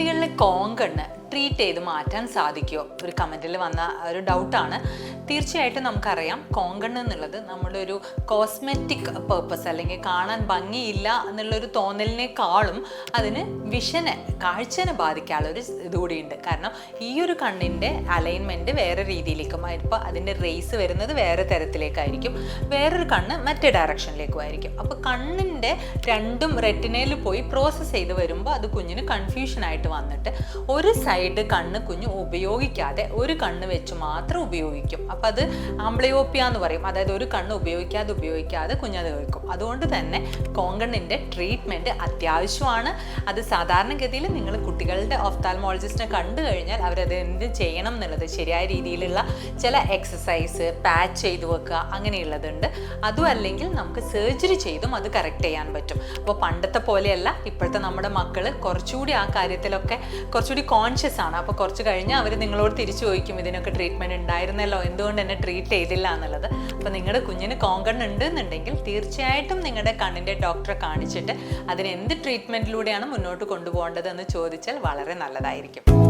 കുട്ടികളിലെ കോങ്കണ്ണ്. ട്രീറ്റ് ചെയ്ത് മാറ്റാൻ സാധിക്കുമോ ഒരു കമന്റിൽ വന്ന ഒരു ഡൗട്ടാണ് തീർച്ചയായിട്ടും നമുക്കറിയാം. കോങ്കൺ എന്നുള്ളത് നമ്മുടെ ഒരു കോസ്മെറ്റിക് പേർപ്പസ് അല്ലെങ്കിൽ കാണാൻ ഭംഗിയില്ല എന്നുള്ളൊരു തോന്നലിനേക്കാളും അതിന് വിഷനെ കാഴ്ചനെ ബാധിക്കാനുള്ള ഒരു ഇതുകൂടിയുണ്ട് കാരണം ഈ ഒരു കണ്ണിന്റെ അലൈൻമെന്റ് വേറെ രീതിയിലേക്കും ഇപ്പോൾ അതിന്റെ റേസ് വരുന്നത് വേറെ തരത്തിലേക്കായിരിക്കും. വേറൊരു കണ്ണ് മറ്റേ ഡയറക്ഷനിലേക്കും ആയിരിക്കും. അപ്പോൾ കണ്ണിന്റെ രണ്ടും റെറ്റിനയിൽ പോയി പ്രോസസ്സ് ചെയ്ത് വരുമ്പോൾ അത് കുഞ്ഞിന് കൺഫ്യൂഷനായിട്ട് വന്നിട്ട് ഒരു സൈഡ് കണ്ണ് കുഞ്ഞ് ഉപയോഗിക്കാതെ ഒരു കണ്ണ് വെച്ച് മാത്രം ഉപയോഗിക്കും. അപ്പം അത് ആംബ്ലയോപ്പിയ എന്ന് പറയും. അതായത് ഒരു കണ്ണ് ഉപയോഗിക്കാതെ ഉപയോഗിക്കാതെ കുഞ്ഞത് കേൾക്കും അതുകൊണ്ട് തന്നെ കോങ്കണ്ണിന്റെ ട്രീറ്റ്മെന്റ് അത്യാവശ്യമാണ്. അത് സാധാരണഗതിയിൽ നിങ്ങൾ കുട്ടികളുടെ ഓഫ്താൽമോളജിസ്റ്റിനെ കണ്ടു കഴിഞ്ഞാൽ അവരത് എന്ത് ചെയ്യണം എന്നുള്ളത് ശരിയായ രീതിയിലുള്ള ചില എക്സസൈസ് പാച്ച് ചെയ്തു വെക്കുക അങ്ങനെയുള്ളതുണ്ട്. അതും അല്ലെങ്കിൽ നമുക്ക് സർജറി ചെയ്തും അത് കറക്റ്റ് ചെയ്യാൻ പറ്റും. അപ്പോൾ പണ്ടത്തെ പോലെയല്ല ഇപ്പോഴത്തെ നമ്മുടെ മക്കൾ കുറച്ചുകൂടി ആ കാര്യത്തിലൊക്കെ കുറച്ചുകൂടി കോൺഷ്യസ് ആണ്. അപ്പോൾ കുറച്ച് കഴിഞ്ഞ് അവർ നിങ്ങളോട് തിരിച്ചു ചോദിക്കും ഇതിനൊക്കെ ട്രീറ്റ്മെന്റ് ഉണ്ടായിരുന്നല്ലോ എന്തുകൊണ്ട് എന്നെ ട്രീറ്റ് ചെയ്തില്ല? എന്നുള്ളത്. അപ്പോൾ നിങ്ങളുടെ കുഞ്ഞിന് കോങ്കൺ ഉണ്ട് എന്നുണ്ടെങ്കിൽ തീർച്ചയായിട്ടും നിങ്ങളുടെ കണ്ണിന്റെ ഡോക്ടറെ കാണിച്ചിട്ട് അതിന് എന്ത് ട്രീറ്റ്മെന്റിലൂടെയാണ് മുന്നോട്ട് കൊണ്ടുപോകേണ്ടതെന്ന് ചോദിച്ചാൽ വളരെ നല്ലതായിരിക്കും.